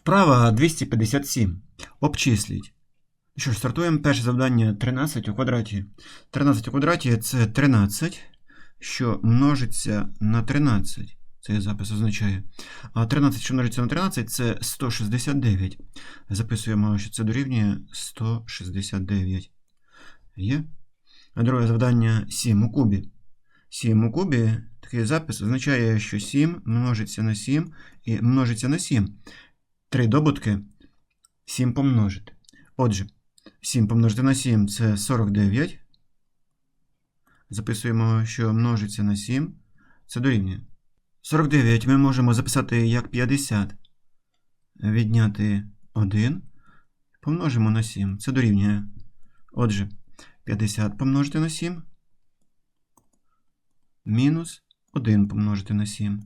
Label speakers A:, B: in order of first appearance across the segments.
A: Вправа 257. Обчисліть. Що ж, стартуємо. Перше завдання 13 у квадраті. 13 у квадраті це 13, що множиться на 13. Цей запис означає. А 13, що множиться на 13, це 169. Записуємо, що це дорівнює 169. Є. А друге завдання 7 у кубі. 7 у кубі, такий запис означає, що 7 множиться на 7 і множиться на 7. Три добутки 7 помножити. Отже, 7 помножити на 7 це 49. Записуємо, що множиться на 7. Це дорівнює. 49 ми можемо записати як 50. Відняти 1. Помножимо на 7. Це дорівнює. Отже, 50 помножити на 7. Мінус 1 помножити на 7.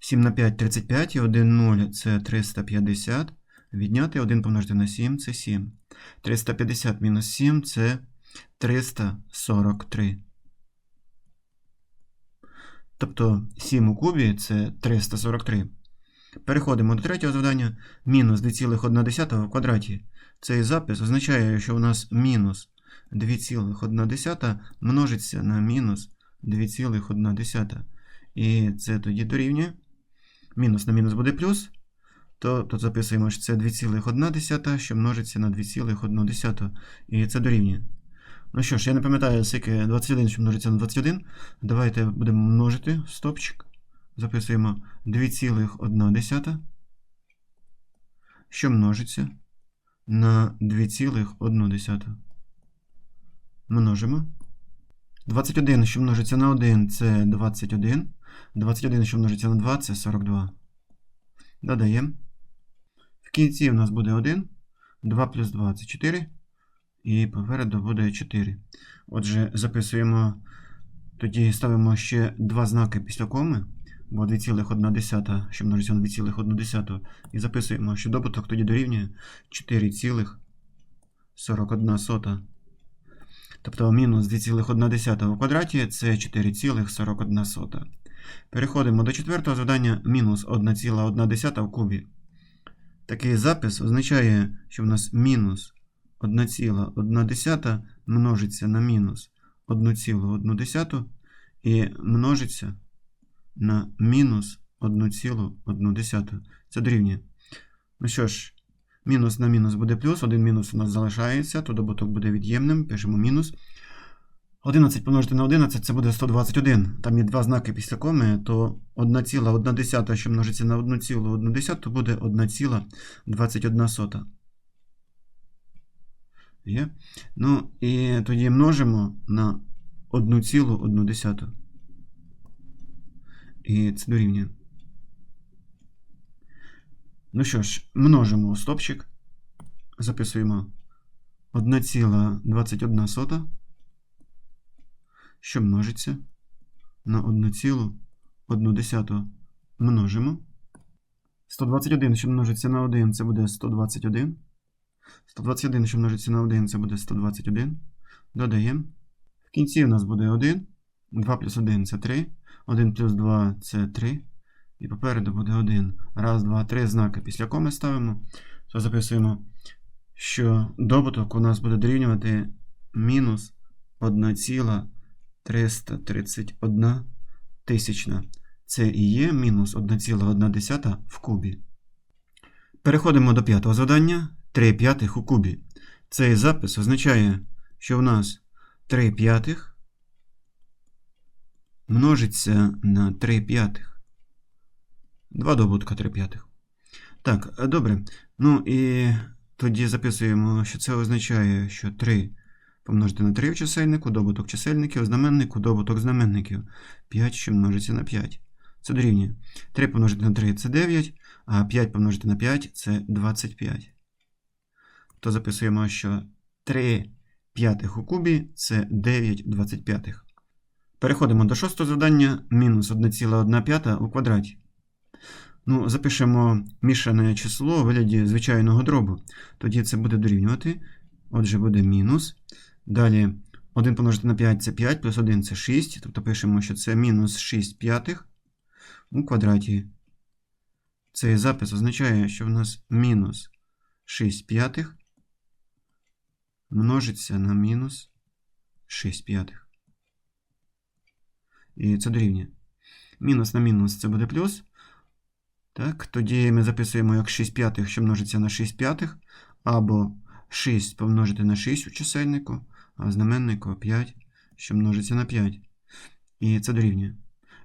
A: 7 на 5 35 і 1 0 це 350. Відняти 1 помножити на 7 це 7. 350 мінус 7 це 343. Тобто 7 у кубі це 343. Переходимо до третього завдання. Мінус 2,1 в квадраті. Цей запис означає, що у нас мінус 2,1 множиться на мінус 2,1. І це тоді дорівнює. Мінус на мінус буде плюс. То тут записуємо, що це 2,1, що множиться на 2,1. І це дорівнює. Ну що ж, я не пам'ятаю, скільки 21, що множиться на 21. Давайте будемо множити стопчик. Записуємо 2,1, що множиться на 2,1. Множимо. 21, що множиться на 1, це 21. 21, що множиться на 2, це 42. Додаємо. В кінці у нас буде 1. 2 плюс 2 це 4. І попереду буде 4. Отже, записуємо. Тоді ставимо ще два знаки після коми, бо 2,1, що множиться на 2,1. І записуємо, що добуток тоді дорівнює 4,41. Тобто мінус 2,1 у квадраті це 4,41. Переходимо до четвертого завдання мінус 1,1 в кубі. Такий запис означає, що в нас мінус 1,1 множиться на мінус 1,1 і множиться на мінус 1,1. Це дорівнює. Ну що ж, мінус на мінус буде плюс, один мінус у нас залишається, то добуток буде від'ємним, пишемо мінус. 11 помножити на 11 це буде 121. Там є два знаки після коми, то 1,1, що множиться на 1,1, то буде 1,21. Є? Ну, і тоді множимо на 1,1. І це дорівнює. Ну що ж, множимо стопчик. Записуємо 1,21 що множиться на 1,1 множимо. 121, що множиться на 1, це буде 121. 121, що множиться на 1, це буде 121. Додаємо. В кінці у нас буде 1. 2 плюс 1 це 3. 1 плюс 2 це 3. І попереду буде 1. Раз, два, три знаки після коми ставимо. То записуємо, що добуток у нас буде дорівнювати мінус 1,331 тисячна. Це і є мінус 1,1 в кубі. Переходимо до п'ятого завдання. 3 п'ятих у кубі. Цей запис означає, що в нас 3 п'ятих множиться на 3 п'ятих. Два добутка 3 п'ятих. Так, добре. Ну і тоді записуємо, що це означає, що 3 помножити на 3 в чисельнику, добуток чисельників, знаменнику, добуток знаменників. 5, що множиться на 5. Це дорівнює. 3 помножити на 3 це 9, а 5 помножити на 5 це 25. То записуємо, що 3 п'ятих у кубі це 9 25. Переходимо до шостого завдання. Мінус 1,1 п'ята у квадраті. Ну, Запишемо мішане число у вигляді звичайного дробу. Тоді це буде дорівнювати. Отже, буде мінус. Далі 1 помножити на 5 це 5, плюс 1 це 6. Тобто пишемо, що це мінус 6 п'ятих у квадраті. цей запис означає, що в нас мінус 6 п'ятих множиться на мінус 6 п'ятих. І це дорівнює. Мінус на мінус це буде плюс. Так, тоді ми записуємо як 6 п'ятих, що множиться на 6 п'ятих, або 6 помножити на 6 у чисельнику, знаменнику 5, що множиться на 5. І це дорівнює.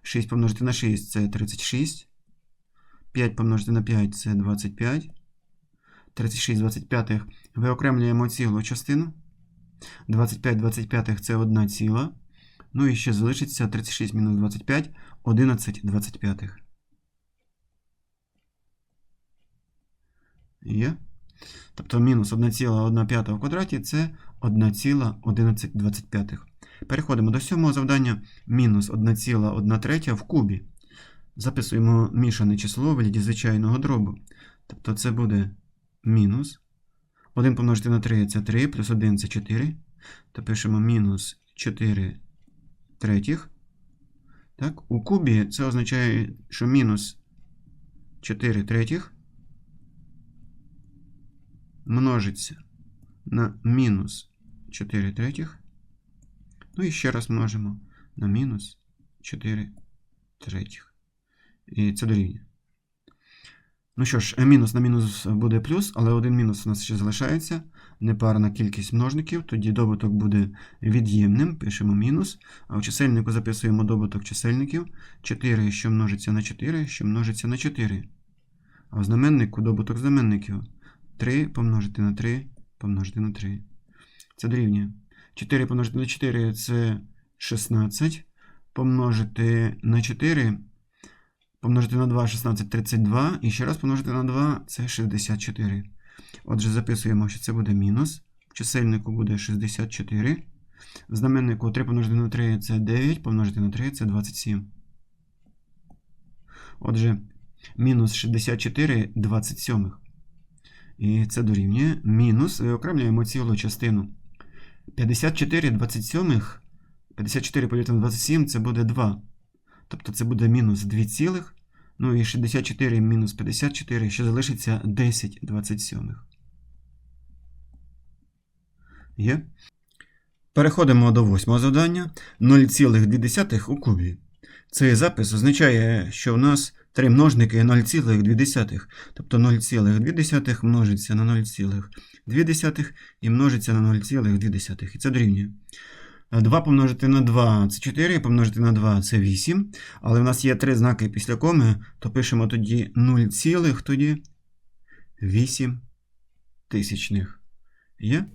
A: 6 помножити на 6 це 36. 5 помножити на 5 це 25. 36 25 виокремлюємо цілу частину. 25 25 це 1 ціла. Ну і ще залишиться 36 мінус 25, 11 25. Є. Тобто мінус 1,1 в квадраті це 1,1125. Переходимо до сьомого завдання. Мінус 1,1 третя в кубі. Записуємо мішане число в вигляді звичайного дробу. Тобто це буде мінус. 1 помножити на 3 це 3, плюс 1 це 4. То пишемо мінус 4 третіх. Так, у кубі це означає, що мінус 4 третіх множиться на мінус 4 третіх. Ну і ще раз множимо на мінус 4 третіх. І це дорівнює. Ну що ж, мінус на мінус буде плюс, але один мінус у нас ще залишається. Непарна кількість множників, тоді добуток буде від'ємним, пишемо мінус. А в чисельнику записуємо добуток чисельників 4, що множиться на 4, що множиться на 4. А в знаменнику добуток знаменників 3 помножити на 3 помножити на 3. Це дорівнює. 4 помножити на 4 це 16. Помножити на 4. Помножити на 2 16 32. І ще раз помножити на 2 це 64. Отже, записуємо, що це буде мінус. В чисельнику буде 64. В знаменнику 3 помножити на 3 це 9, помножити на 3 це 27. Отже, мінус 64 27. І це дорівнює мінус. Виокремлюємо цілу частину. 54 27. 54 поділити на 27 це буде 2. Тобто це буде мінус 2 цілих. Ну і 64 мінус 54, що залишиться 10 27. Є. Переходимо до восьмого завдання. 0,2 у кубі. Цей запис означає, що у нас три множники 0,2. Тобто 0,2 множиться на 0,2 і множиться на 0,2. І це дорівнює. 2 помножити на 2 це 4, помножити на 2 це 8. Але в нас є три знаки після коми, то пишемо тоді 0, тоді 8 тисячних. Є?